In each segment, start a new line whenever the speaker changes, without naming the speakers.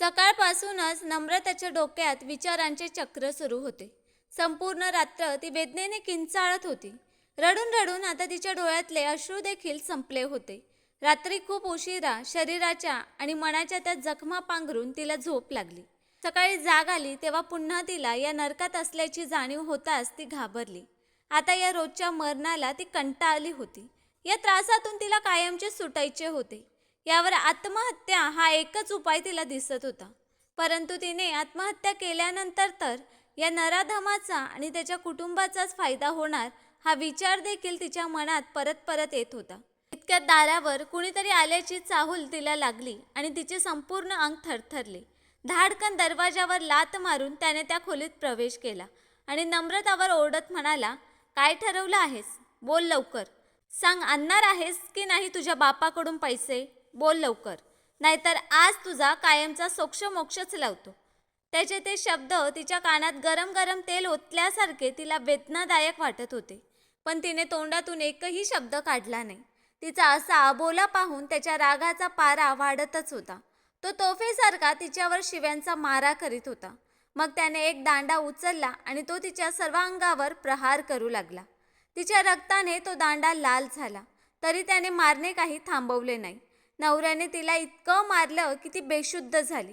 सकाळपासूनच नम्रताच्या डोक्यात विचारांचे चक्र सुरू होते. संपूर्ण रात्र ती वेदनेने किंचाळत होती. रडून रडून आता तिच्या डोळ्यातले अश्रू देखील संपले होते. रात्री खूप उशिरा शरीराच्या आणि मनाच्या त्या जखमा पांघरून तिला झोप लागली. सकाळी जाग आली तेव्हा पुन्हा तिला या नरकात असल्याची जाणीव होताच ती घाबरली. आता या रोजच्या मरणाला ती कंटाळली होती. या त्रासातून तिला कायमचे सुटायचे होते. यावर आत्महत्या हा एकच उपाय तिला दिसत होता. परंतु तिने आत्महत्या केल्यानंतर तर या नराधमाचा आणि त्याच्या कुटुंबाचाच फायदा होणार हा विचार देखील तिच्या मनात परत परत येत होता. इतक्यात दारावर कुणीतरी आल्याची चाहूल तिला लागली आणि तिचे संपूर्ण अंग थरथरले. धाडकन दरवाजावर लात मारून त्याने त्या खोलीत प्रवेश केला आणि नम्रतावर ओरडत म्हणाला काय ठरवलं आहेस? बोल लवकर. सांग आणणार आहेस की नाही तुझ्या बापाकडून पैसे? बोल लवकर. नाहीतर आज तुझा कायमचा सोक्ष मोक्षच लावतो. त्याचे ते शब्द तिच्या कानात गरम गरम तेल ओतल्यासारखे तिला वेदनादायक वाटत होते. पण तिने तोंडातून एकही शब्द काढला नाही. तिचा असा अबोला पाहून त्याच्या रागाचा पारा वाढतच होता. तो तोफेसारखा तिच्यावर शिव्यांचा मारा करीत होता. मग त्याने एक दांडा उचलला आणि तो तिच्या सर्व अंगावर प्रहार करू लागला. तिच्या रक्ताने तो दांडा लाल झाला. तरी त्याने मारणे काही थांबवले नाही. नवऱ्याने तिला इतकं मारलं की ती बेशुद्ध झाली.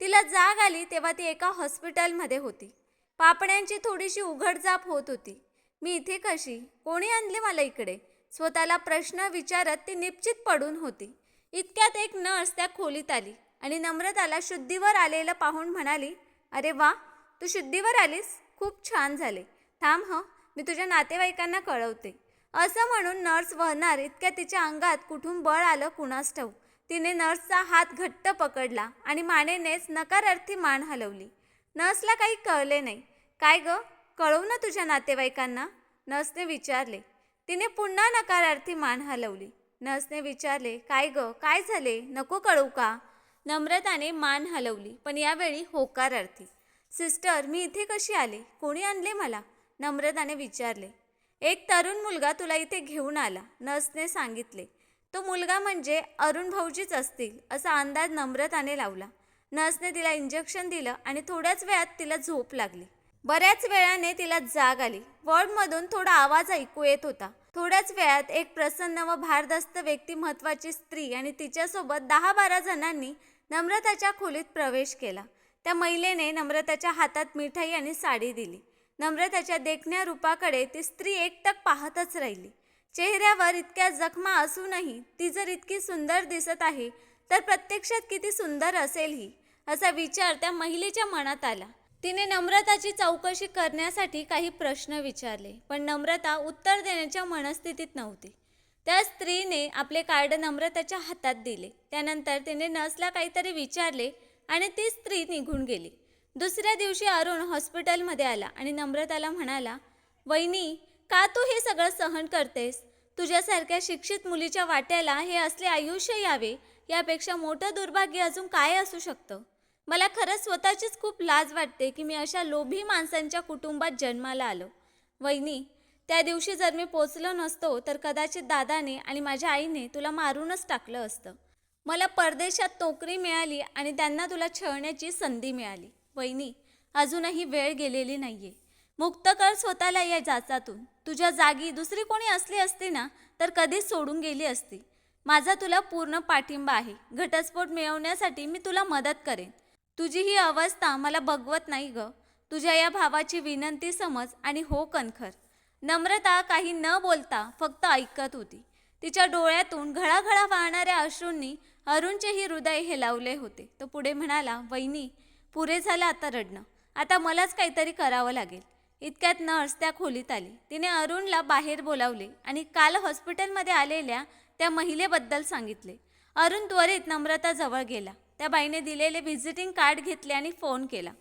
तिला जाग आली तेव्हा ती एका हॉस्पिटलमध्ये होती. पापण्यांची थोडीशी उघडजाप होत होती. मी इथे कशी? कोणी आणले मला इकडे? स्वतःला प्रश्न विचारत ती निश्चित पडून होती. इतक्यात एक नर्स त्या खोलीत आली आणि नम्रताला शुद्धीवर आलेलं पाहून म्हणाली अरे वा तू शुद्धीवर आलीस? खूप छान झाले. थांब हं मी तुझ्या नातेवाईकांना कळवते. असं म्हणून नर्स वहणार इतक्या तिच्या अंगात कुठून बळ आलं कुणास ठाऊ तिने नर्सचा हात घट्ट पकडला आणि मानेनेच नकारार्थी मान हलवली. नर्सला काही कळले नाही. काय ग? कळवू ना तुझ्या नातेवाईकांना? नर्सने विचारले. तिने पुन्हा नकारार्थी मान हलवली. नर्सने विचारले काय ग? काय झाले? नको कळवू का? नम्रताने मान हलवली पण यावेळी होकारार्थी. सिस्टर मी इथे कशी आले? कोणी आणले मला? नम्रताने विचारले. एक तरुण मुलगा तुला इथे घेऊन आला नर्सने सांगितले. तो मुलगा म्हणजे अरुण भाऊजीच असतील असा अंदाज नम्रताने लावला. नर्सने तिला इंजेक्शन दिलं आणि थोड्याच वेळात तिला झोप लागली. बऱ्याच वेळाने तिला जाग आली. वॉर्डमधून थोडा आवाज ऐकू येत होता. थोड्याच वेळात एक प्रसन्न व भारदस्त व्यक्ती महत्वाची स्त्री आणि तिच्यासोबत दहा बारा जणांनी नम्रताच्या खोलीत प्रवेश केला. त्या महिलेने नम्रताच्या हातात मिठाई आणि साडी दिली. नम्रताच्या देखण्या रूपाकडे ती स्त्री एकटक पाहतच राहिली. चेहऱ्यावर इतक्या जखमा असूनही ती जर इतकी सुंदर दिसत आहे तर प्रत्यक्षात किती सुंदर असेल ही असा विचार त्या महिलेच्या मनात आला. तिने नम्रताची चौकशी करण्यासाठी काही प्रश्न विचारले पण नम्रता उत्तर देण्याच्या मनस्थितीत नव्हती. त्या स्त्रीने आपले कार्ड नम्रताच्या हातात दिले. त्यानंतर तिने नसला काहीतरी विचारले आणि ती स्त्री निघून गेली. दुसऱ्या दिवशी अरुण हॉस्पिटलमध्ये आला आणि नम्रताला म्हणाला वहिनी का तू हे सगळं सहन करतेस? तुझ्यासारख्या शिक्षित मुलीच्या वाट्याला हे असले आयुष्य यावे? यापेक्षा मोठं दुर्भाग्य अजून काय असू शकतं? मला खरंच स्वतःचीच खूप लाज वाटते की मी अशा लोभी माणसांच्या कुटुंबात जन्माला आलो. वहिनी त्या दिवशी जर मी पोचलो नसतो तर कदाचित दादाने आणि माझ्या आईने तुला मारूनच टाकलं असतं. मला परदेशात नोकरी मिळाली आणि त्यांना तुला छळण्याची संधी मिळाली. वहिनी अजूनही वेळ गेलेली नाहीये. मुक्त कर स्वतःला या जाचातून. तुझ्या जागी दुसरी कोणी असली असती ना तर कधीच सोडून गेली असती. माझा तुला पूर्ण पाठिंबा आहे. घटस्फोट मिळवण्यासाठी मी तुला मदत करेन. तुझी ही अवस्था मला बघवत नाही ग. तुझ्या या भावाची विनंती समज आणि हो कणखर. नम्रता काही न बोलता फक्त ऐकत होती. तिच्या डोळ्यातून घळाघळा वाहणाऱ्या अश्रूंनी अरुणचेही हृदय हेलावले होते. तो पुढे म्हणाला वहिनी पुरे झालं आता रडणं. आता मलाच काहीतरी करावं लागेल. इतक्यात नर्स त्या खोलीत आली. तिने अरुणला बाहेर बोलावले आणि काल हॉस्पिटलमध्ये आलेल्या त्या महिलेबद्दल सांगितले. अरुण त्वरित नम्रताजवळ गेला. त्या बाईने दिलेले व्हिजिटिंग कार्ड घेतले आणि फोन केला.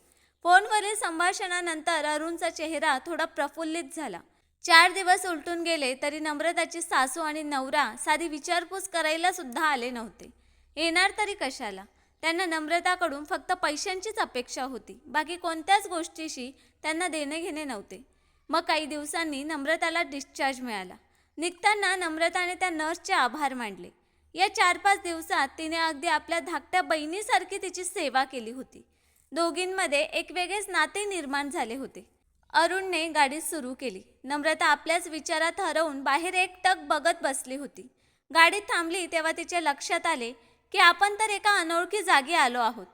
फोनवरील संभाषणानंतर अरुणचा चेहरा थोडा प्रफुल्लित झाला. चार दिवस उलटून गेले तरी नम्रताची सासू आणि नवरा साधी विचारपूस करायला सुद्धा आले नव्हते. येणार तरी कशाला? त्यांना नम्रताकडून फक्त पैशांचीच अपेक्षा होती. बाकी कोणत्याच गोष्टीशी त्यांना देणे घेणे नव्हते. मग काही दिवसांनी नम्रताला डिस्चार्ज मिळाला. निघताना नम्रताने त्या नर्सचे आभार मानले. या चार पाच दिवसात तिने अगदी आपल्या धाकट्या बहिणीसारखी तिची सेवा केली होती. दोघींमध्ये एक वेगळेच नाते निर्माण झाले होते. अरुणने गाडी सुरू केली. नम्रता आपल्याच विचारात हरवून बाहेर एकटक बघत बसली होती. गाडी थांबली तेव्हा तिच्या लक्षात आले की आपण तर एका अनोळखी जागी आलो आहोत.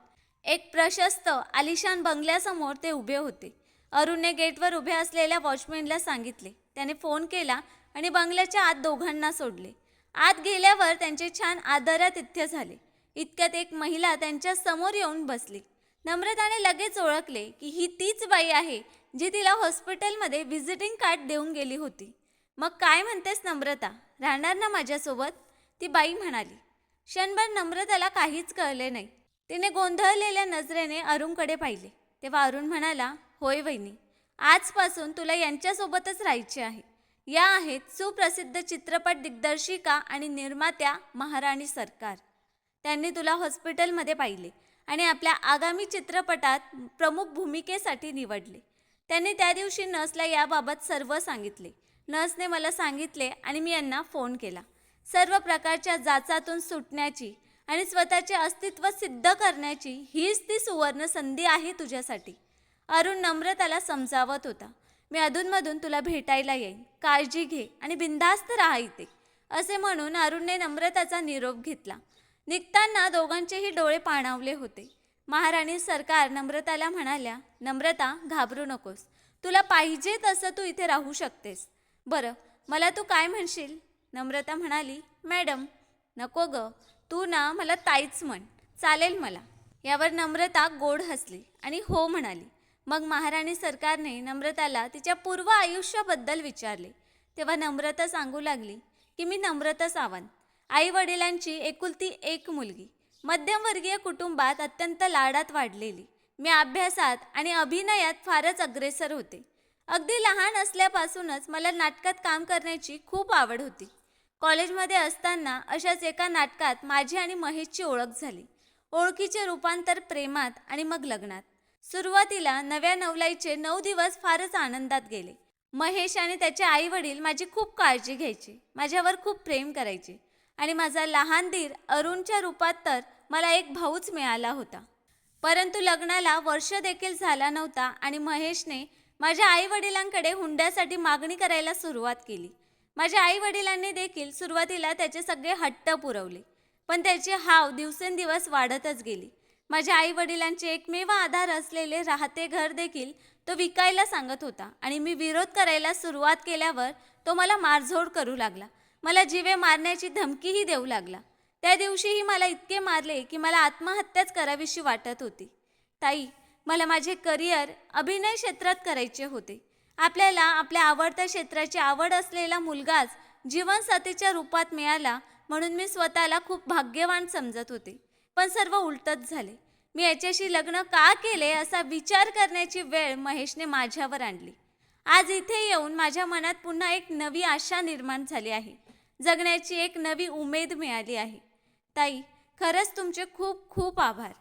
एक प्रशस्त आलिशान बंगल्यासमोर ते उभे होते. अरुणने गेटवर उभे असलेल्या वॉचमॅनला सांगितले. त्याने फोन केला आणि बंगल्याच्या आत दोघांना सोडले. आत गेल्यावर त्यांचे छान आदरातिथ्य झाले. इतक्यात एक महिला त्यांच्यासमोर येऊन बसली. नम्रताने लगेच ओळखले की ही तीच बाई आहे जी तिला हॉस्पिटलमध्ये व्हिजिटिंग कार्ड देऊन गेली होती. मग काय म्हणतेस नम्रता? राहणार ना माझ्यासोबत? ती बाई म्हणाली. क्षणभर नम्रताला काहीच कळले नाही. तिने गोंधळलेल्या नजरेने अरुणकडे पाहिले. तेव्हा अरुण म्हणाला होय वहिनी आजपासून तुला यांच्यासोबतच राहायचे आहे. या आहेत सुप्रसिद्ध चित्रपट दिग्दर्शिका आणि निर्मात्या महाराणी सरकार. त्यांनी तुला हॉस्पिटलमध्ये पाहिले आणि आपल्या आगामी चित्रपटात प्रमुख भूमिकेसाठी निवडले. त्यांनी त्या दिवशी नर्सला याबाबत सर्व सांगितले. नर्सने मला सांगितले आणि मी यांना फोन केला. सर्व प्रकारच्या जाचातून सुटण्याची आणि स्वतःचे अस्तित्व सिद्ध करण्याची हीच ती सुवर्ण संधी आहे तुझ्यासाठी. अरुण नम्रताला समजावत होता. मी अधूनमधून तुला भेटायला येईन. काळजी घे आणि बिनधास्त राहा इथे. असे म्हणून अरुणने नम्रताचा निरोप घेतला. निघताना दोघांचेही डोळे पाणावले होते. महाराणी सरकार नम्रताला म्हणाल्या नम्रता घाबरू नकोस. तुला पाहिजे तसं तू इथे राहू शकतेस. बरं मला तू काय म्हणशील? नम्रता म्हणाली मॅडम नको ग. तू ना मला ताईच म्हण. चालेल मला. यावर नम्रता गोड हसली आणि हो म्हणाली. मग महाराणी सरकारने नम्रताला तिच्या पूर्व आयुष्याबद्दल विचारले. तेव्हा नम्रता सांगू लागली की मी नम्रता सावंत. आई वडिलांची एकुलती एक मुलगी. मध्यमवर्गीय कुटुंबात अत्यंत लाडात वाढलेली. मी अभ्यासात आणि अभिनयात फारच अग्रेसर होते. अगदी लहान असल्यापासूनच मला नाटकात काम करण्याची खूप आवड होती. कॉलेजमध्ये असताना अशाच एका नाटकात माझी आणि महेशची ओळख झाली. ओळखीचे रूपांतर प्रेमात आणि मग लग्नात. सुरुवातीला नव्या नवलाईचे नऊ दिवस फारच आनंदात गेले. महेश आणि त्याचे आई वडील माझी खूप काळजी घ्यायचे माझ्यावर खूप प्रेम करायचे आणि माझा लहान दीर अरुणच्या रूपात तर मला एक भाऊच मिळाला होता. परंतु लग्नाला वर्ष देखील झाला नव्हता आणि महेशने माझ्या आई वडिलांकडे हुंड्यासाठी मागणी करायला सुरुवात केली. माझ्या आई वडिलांनी देखील सुरुवातीला त्याचे सगळे हट्ट पुरवले. पण त्याची हाव दिवसेंदिवस वाढतच गेली. माझ्या आई वडिलांचे एकमेव आधार असलेले राहते घर देखील तो विकायला सांगत होता आणि मी विरोध करायला सुरुवात केल्यावर तो मला मारझोड करू लागला. मला जीवे मारण्याची धमकीही देऊ लागला. त्या दिवशीही मला इतके मारले की मला आत्महत्याच करावीशी वाटत होती. ताई मला माझे करिअर अभिनय क्षेत्रात करायचे होते. आपल्याला आपल्या आवडत्या क्षेत्राची आवड असलेला मुलगाच जीवनसाथीच्या रूपात मिळाला म्हणून मी स्वतःला खूप भाग्यवान समजत होते. पण सर्व उलटच झाले. मी याच्याशी लग्न का केले असा विचार करण्याची वेळ महेशने माझ्यावर आणली. आज इथे येऊन माझ्या मनात पुन्हा एक नवी आशा निर्माण झाली आहे. जगण्याची एक नवी उमेद मिळाली आहे. ताई खरंच तुमचे खूप खूप आभार.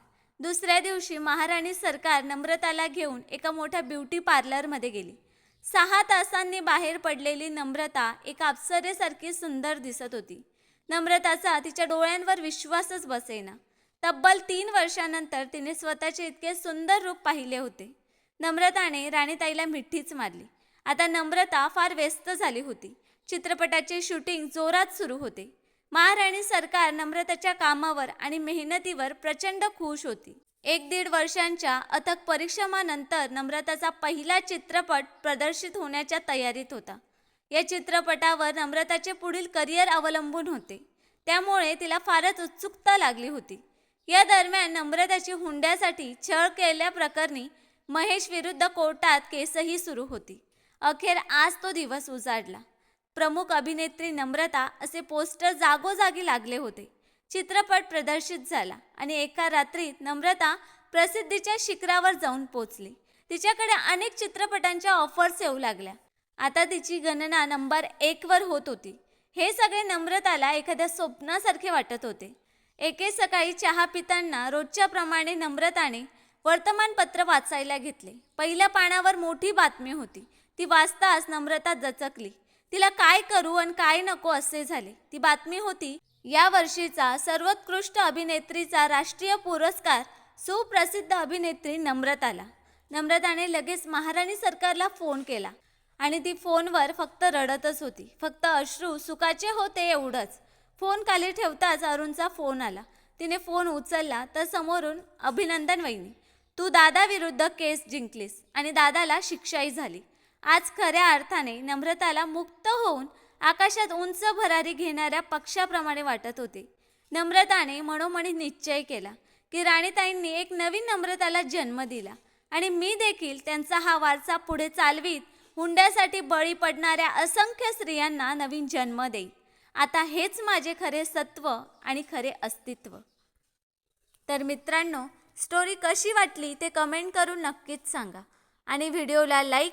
दुसऱ्या दिवशी महाराणी सरकार नम्रताला घेऊन एका मोठ्या ब्युटी पार्लरमध्ये गेली. सहा तासांनी बाहेर पडलेली नम्रता एका अप्सरेसारखी सुंदर दिसत होती. नम्रताचा तिच्या डोळ्यांवर विश्वासच बसेना. तब्बल तीन वर्षानंतर तिने स्वतःचे इतके सुंदर रूप पाहिले होते. नम्रताने राणीताईला मिठ्ठीच मारली. आता नम्रता फार व्यस्त झाली होती. चित्रपटाचे शूटिंग जोरात सुरू होते. महाराणी सरकार नम्रताच्या कामावर आणि मेहनतीवर प्रचंड खुश होती. एक दीड वर्षांच्या अथक परिश्रमानंतर नम्रताचा पहिला चित्रपट प्रदर्शित होण्याच्या तयारीत होता. या चित्रपटावर नम्रताचे पुढील करिअर अवलंबून होते. त्यामुळे तिला फारच उत्सुकता लागली होती. या दरम्यान नम्रताची हुंड्यासाठी छळ केल्याप्रकरणी महेश विरुद्ध कोर्टात केसही सुरू होती. अखेर आज तो दिवस उजाडला. प्रमुख अभिनेत्री नम्रता असे पोस्टर जागोजागी लागले होते. चित्रपट प्रदर्शित झाला आणि एका रात्रीत नम्रता प्रसिद्धीच्या शिखरावर जाऊन पोचली. तिच्याकडे अनेक चित्रपटांच्या ऑफर्स येऊ लागल्या. आता तिची गणना नंबर एकवर होत होती. हे सगळे नम्रताला एखाद्या स्वप्नासारखे वाटत होते. एके सकाळी चहा पितांना रोजच्या प्रमाणे नम्रताने वर्तमानपत्र वाचायला घेतले. पहिल्या पानावर मोठी बातमी होती. ती वाचताच नम्रता जचकली. तिला काय करू आणि काय नको असे झाले. ती बातमी होती या वर्षीचा सर्वोत्कृष्ट अभिनेत्रीचा राष्ट्रीय पुरस्कार सुप्रसिद्ध अभिनेत्री नम्रताला. नम्रताने लगेच महाराणी सरकारला फोन केला आणि ती फोनवर फक्त रडतच होती. फक्त अश्रू सुखाचे होते एवढंच. फोन खाली ठेवताच अरुणचा फोन आला. तिने फोन उचलला तर समोरून अभिनंदन वहिनी तू दादाविरुद्ध केस जिंकलीस आणि दादाला शिक्षाही झाली. आज खऱ्या अर्थाने नम्रताला मुक्त होऊन आकाशात उंच भरारी घेणाऱ्या पक्षाप्रमाणे वाटत होते. नम्रताने मनोमनी निश्चय केला की राणीताईंनी एक नवीन नम्रताला जन्म दिला आणि मी देखील त्यांचा हा वारसा पुढे चालवीत हुंड्यासाठी बळी पडणाऱ्या असंख्य स्त्रियांना नवीन जन्म देईन. आता हेच माझे खरे सत्व आणि खरे अस्तित्व. तर मित्रांनो स्टोरी कशी वाटली ते कमेंट करून नक्कीच सांगा. आणि व्हिडिओला लाईक